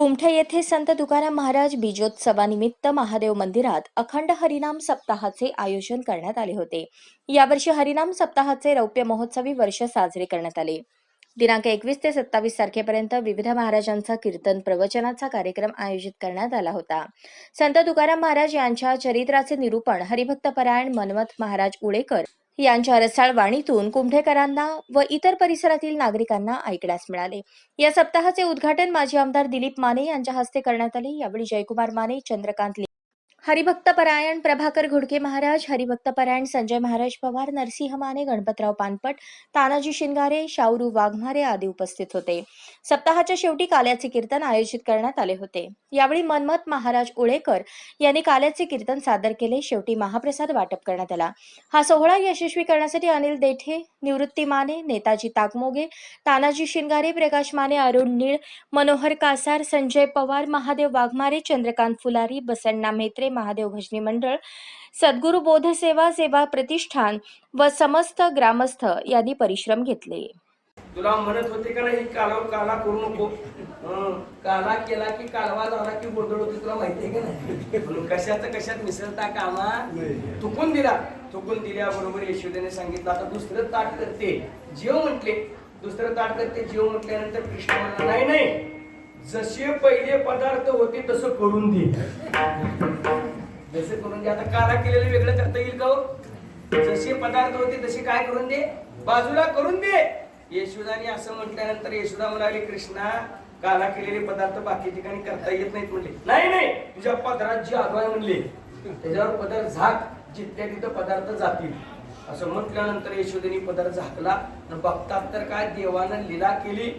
कुमठे येथे संत तुकाराम महाराज बीजोत्सवानिमित्त महादेव मंदिरात अखंड हरिनाम सप्ताहाचे आयोजन करण्यात आले होते. यावर्षी हरिनाम सप्ताहाचे रौप्य महोत्सवी वर्ष साजरे करण्यात आले. दिनांक एकवीस ते सत्तावीस तारखेपर्यंत विविध महाराजांचा कीर्तन प्रवचनाचा कार्यक्रम आयोजित करण्यात आला होता. संत तुकाराम महाराज यांच्या चरित्राचे निरूपण हरिभक्तपरायण मनमथ महाराज उळेकर यांच्या रसाळ वाणीतून कुंभेकरांना व इतर परिसरातील नागरिकांना ऐकण्यास मिळाले. या सप्ताहाचे उद्घाटन माजी आमदार दिलीप माने यांच्या हस्ते करण्यात आले. यावेळी जयकुमार माने चंद्रकांत हरिभक्तपरायण प्रभाकर घुडके महाराज हरिभक्तपरायण संजय महाराज पवार नरसिंह माने गणपतराव पानपट तानाजी शिंगारे शाऊरू वाघमारे आदी उपस्थित होते. सप्ताहाच्या शेवटी काल्याचे कीर्तन आयोजित करण्यात आले होते. यावेळी मनमत महाराज उळेकर यांनी काल्याचे कीर्तन सादर केले. शेवटी महाप्रसाद वाटप करण्यात आला. हा सोहळा यशस्वी करण्यासाठी अनिल देठे निवृत्ती माने नेताजी ताकमोगे तानाजी शिंगारे प्रकाश माने अरुण निळ मनोहर कासार संजय पवार महादेव वाघमारे चंद्रकांत फुलारी बसण्णा मेत्रे महादेव भजनी मंडळ सद्गुरू बोध सेवा सेवा प्रतिष्ठान व समस्त ग्रामस्थ यांनी परिश्रम घेतले. तुला म्हणत होते का नाही काला काला करू नको. काला केला की कालवा झाला की गोंधळ होते तुला माहिती आहे का नाही? म्हणून कशात कशात मिसळता कामा? चुकून दिला. चुकून दिल्याबरोबर यशोदेने सांगितलं आता दुसरं ताट करते. जीव म्हटले. दुसरं ताट करते जीव म्हटल्यानंतर कृष्ण म्हणला नाही नाही. जसे पहिले पदार्थ होते तसं करून दे. जसे करून दे. आता काला केलेलं वेगळं करता येईल का हो? जसे पदार्थ होते तसे काय करून दे? बाजूला करून दे. येशुदाने असं म्हटल्यानंतर यशोदा म्हणाली कृष्णा काला केलेले पदार्थ बाकी ठिकाणी करता येत नाहीत म्हणले. नाही नाही. तुझ्या पदरात जी आगवाय म्हणले. त्याच्यावर पदर झाक जिथल्या तिथं पदार्थ जातील. असं म्हटल्यानंतर यशोदेने पदर झाकला. बघतात तर काय देवानं लीला केली?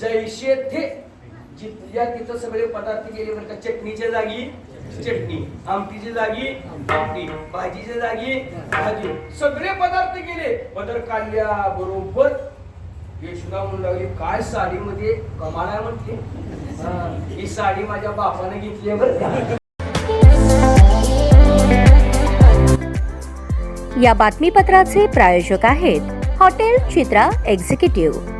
जैसे थे. जिथल्या तिथं सगळे पदार्थ गेले बरं का चटणीच्या जागी चटणी आमटीच्या जागी आमटी भाजीच्या जागी भाजी. सगळे पदार्थ गेले पदर काढल्या बरोबर. यशोदा म्हणू लागली काय साडीमध्ये कमाल आहे म्हटली. ही साडी माझ्या बापाने घेतली बरं का. या बातमीपत्राचे प्रायोजक आहेत हॉटेल चित्रा एक्झिक्युटिव्ह.